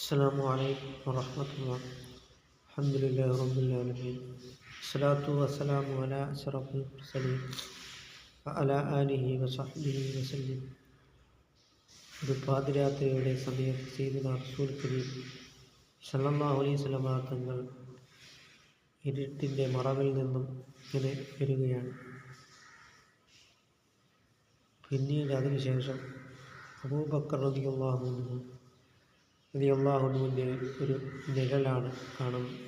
السلام عليكم ورحمة الله الحمد لله رب العالمين الصلاة والسلام على أشرف المرسلين وعلى آله وصحبه وسلم ഒരു പാതിരാത്രിയുടെ സമയത്ത് ചെയ്ത റസൂൽ കരീം സല്ലല്ലാഹു അലൈഹി സ്വലമാ തങ്ങൾ ഇരുട്ടിൻ്റെ മറവിൽ നിന്നും ഇങ്ങനെ വരികയാണ് പിന്നീട് അതിനുശേഷം അബൂബക്കർ റളിയല്ലാഹു റളിയല്ലാഹുവിന്റെ ഒരു നിഴലാണ് കാണുന്നത്.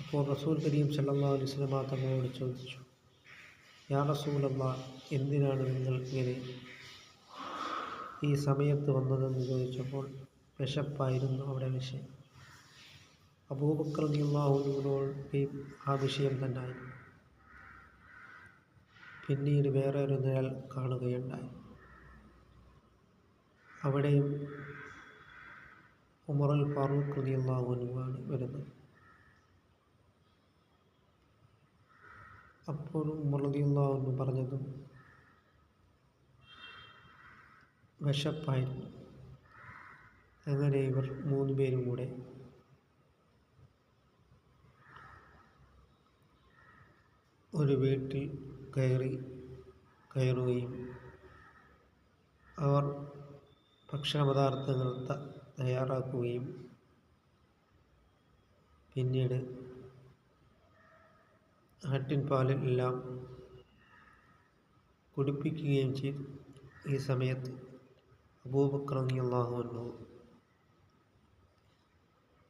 അപ്പോൾ റസൂൽ കരീം സല്ലാ അലൈഹി വസല്ലമ തങ്ങളോട് ചോദിച്ചു യാ റസൂലല്ലാ എന്തിനാണ് നിങ്ങൾ ഇങ്ങനെ ഈ സമയത്ത് വന്നതെന്ന് ചോദിച്ചപ്പോൾ വിശപ്പായിരുന്നു അവിടെ വിഷയം. അബൂബക്കർ ഈ ആ വിഷയം തന്നെയായിരുന്നു പിന്നീട് വേറെ ഒരു നിഴൽ കാണുകയുണ്ടായി. അവിടെയും ഉമറുൽ ഫാറൂഖ് റളിയല്ലാഹുവിനുമാണ് വരുന്നത്. അപ്പോൾ ഉമർ പറഞ്ഞതും വിശപ്പായിരുന്നു. അങ്ങനെ ഇവർ മൂന്ന് പേരും കൂടെ ഒരു വീട്ടിൽ കയറി കയറുകയും അവർ ഭക്ഷണപദാർത്ഥങ്ങൾ പദാർത്ഥങ്ങൾ തയ്യാറാക്കുകയും പിന്നീട് ആട്ടിൻ പാലിൽ എല്ലാം കുടിപ്പിക്കുകയും ചെയ്തു. ഈ സമയത്ത് അബൂബക്കർ അള്ളാഹു അൻഹു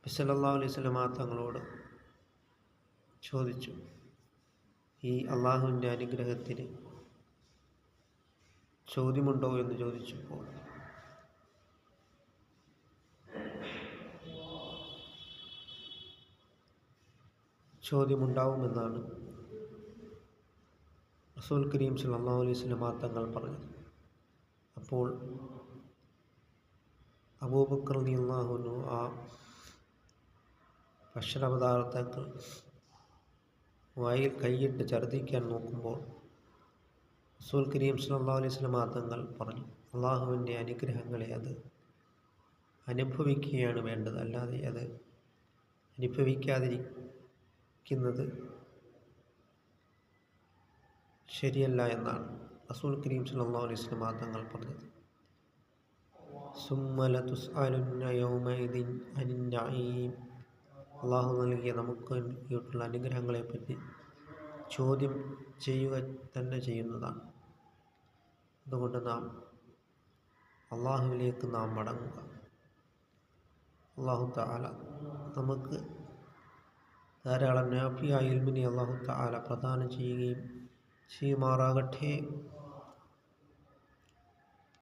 സല്ലല്ലാഹു അലൈഹി വസല്ലമ തങ്ങളോട് ചോദിച്ചു ഈ അള്ളാഹുവിന്റെ അനുഗ്രഹത്തിന് ചോദ്യമുണ്ടോ? എന്ന് ചോദിച്ചപ്പോൾ ചോദ്യമുണ്ടാവുമെന്നാണ് റസൂൽ കരീം സല്ലല്ലാഹു അലൈഹി വസല്ലമ തങ്ങൾ പറഞ്ഞത്. അപ്പോൾ അബൂബക്കർ അൻഹു ആ ഭക്ഷണപദാർത്ഥങ്ങൾ വായിൽ കൈയിട്ട് ഛർദ്ദിക്കാൻ നോക്കുമ്പോൾ റസൂൽ കരീം സല്ലല്ലാഹു അലൈഹി വസല്ലമ തങ്ങൾ പറഞ്ഞു അള്ളാഹുവിന്റെ അനുഗ്രഹങ്ങളെ അത് അനുഭവിക്കുകയാണ് വേണ്ടത്. അല്ലാതെ അത് അനുഭവിക്കാതിരിക്കുന്നത് ശരിയല്ല എന്നാണ് റസൂൽ കരീം സല്ലല്ലാഹു അലൈഹി വസല്ലമ തങ്ങൾ പറഞ്ഞത്. സുമ്മല അള്ളാഹു നൽകിയ നമുക്ക് നൽകിയിട്ടുള്ള അനുഗ്രഹങ്ങളെപ്പറ്റി ചോദ്യം ചെയ്യുക തന്നെ ചെയ്യുന്നതാണ്. അതുകൊണ്ട് നാം അള്ളാഹുവിലേക്ക് നാം മടങ്ങുക. അള്ളാഹു താല നമുക്ക് ധാരാളം നാഫിയായ ഇൽമിനെ അള്ളാഹു താല പ്രദാനം ചെയ്യുകയും ചെയ്യുമാറാകട്ടെ.